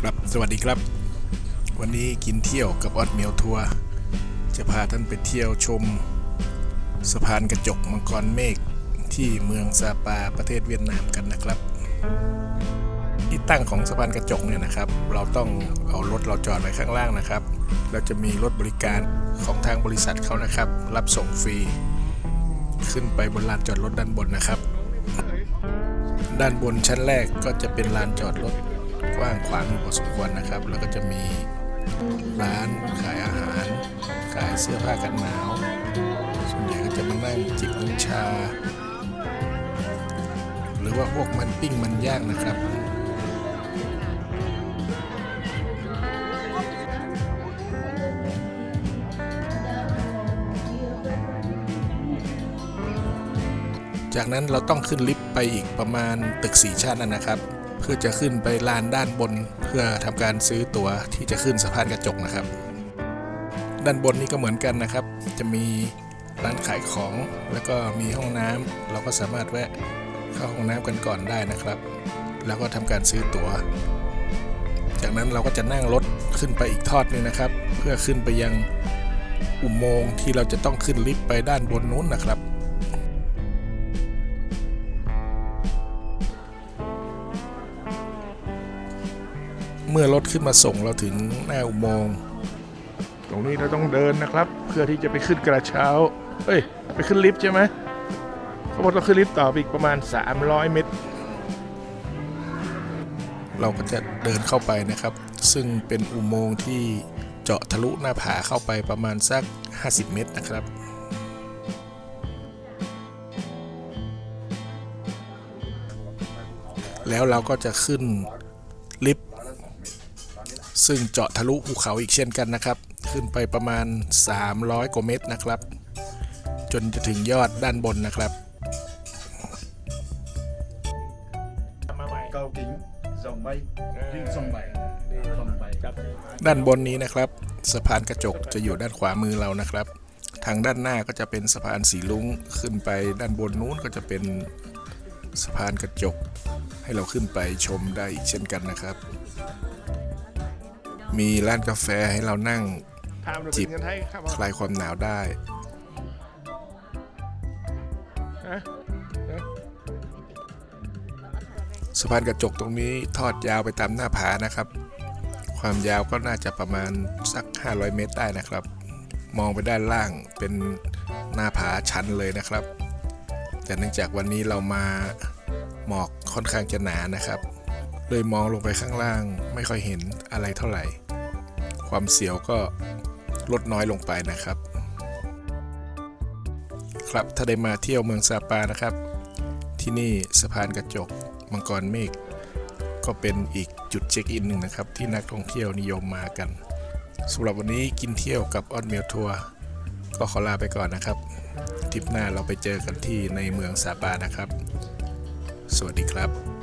ครับ สวัสดีครับ วันนี้กินเที่ยวกับออดเมียวทัวร์ จะพาท่านไปเที่ยวชม สะพานกระจกมังกรเมฆที่เมืองซาปาประเทศเวียดนามกันนะครับ ที่ตั้งของสะพานกระจกเนี่ยนะครับ เราต้องเอารถเราจอดไว้ข้างล่างนะครับแล้วจะมีรถบริการของทางบริษัทเขานะครับ รับส่งฟรี ขึ้นไปบนลานจอดรถด้านบนนะครับ ด้านบนชั้นแรกก็จะเป็นลานจอดรถ กว้างขวางอยู่พอสมควรนะครับ แล้วก็จะมีร้านขายอาหาร ขายเสื้อผ้ากันหนาวส่วนใหญ่ก็จะมานั่งจิบน้ำชา หรือว่าพวกมันปิ้งมันย่างนะครับจากนั้นเราต้องขึ้นลิฟต์ไปอีกประมาณตึกสีชั้นนะครับ เพื่อจะขึ้นไปลานด้านบน เพื่อทำการซื้อตั๋วที่จะขึ้นสะพานกระจกนะครับ ด้านบนนี้ก็เหมือนกันนะครับ จะมีร้านขายของแล้วก็มีห้องน้ำเราก็สามารถแวะเข้าห้องน้ำกันก่อนได้นะครับ แล้วก็ทำการซื้อตั๋ว จากนั้นเราก็จะนั่งรถขึ้นไปอีกทอดหนึงนะครับ เพื่อขึ้นไปยังอุโมงค์ที่เราจะต้องขึ้นลิฟต์ไปด้านบนนู้นนะครับ เมื่อรถขึ้นมาส่งเราถึงหน้าอุโมงค์ตรงนี้เราต้องเดินนะครับ เพื่อที่จะไปขึ้นกระเช้าเอ้ย ไปขึ้นลิฟต์ใช่ไหมเขาบอกต้องขึ้นลิฟต์ต่อไปอีกประมาณ 300 เมตร เราก็จะเดินเข้าไปนะครับ ซึ่งเป็นอุโมงค์ที่เจาะทะลุหน้าผาเข้าไปประมาณสัก 50 เมตรนะครับแล้วเราก็จะขึ้นลิฟต์ ซึ่งเจาะทะลุภูเขาอีกเช่นกันนะครับ ขึ้นไปประมาณ 300 กว่าเมตรนะครับ จนจะถึงยอดด้านบนนะครับ cầu kính dòng bay view sông bảy sông bảy ด้านบนนี้นะครับสะพานกระจกจะอยู่ด้านขวามือเรานะครับ ทางด้านหน้าก็จะเป็นสะพานสีลุงขึ้นไปด้านบนนู้นก็จะเป็นสะพานกระจก ให้เราขึ้นไปชมได้อีกเช่นกันนะครับ มีร้านกาแฟให้เรานั่งจิบคลายความหนาวได้สะพานกระจกตรงนี้ทอดยาวไปตามหน้าผานะครับ ความยาวก็น่าจะประมาณสัก 500 เมตรได้นะครับ มองไปด้านล่างเป็นหน้าผาชันเลยนะครับ แต่เนื่องจากวันนี้เรามาหมอกค่อนข้างจะหนานะครับ เลยมองลงไปข้างล่างไม่ค่อยเห็นอะไรเท่าไหร่ ความเสียวก็ลดน้อยลงไปนะครับ ครับถ้าได้มาเที่ยวเมืองซาปานะครับ ที่นี่สะพานกระจกมังกรเมฆก็เป็นอีกจุดเช็คอินหนึ่งนะครับ ที่นักท่องเที่ยวนิยมมากันสำหรับวันนี้กินเที่ยวกับออนเมียวทัวร์ก็ขอลาไปก่อนนะครับทริปหน้าเราไปเจอกันที่ในเมืองซาปานะครับ สวัสดีครับ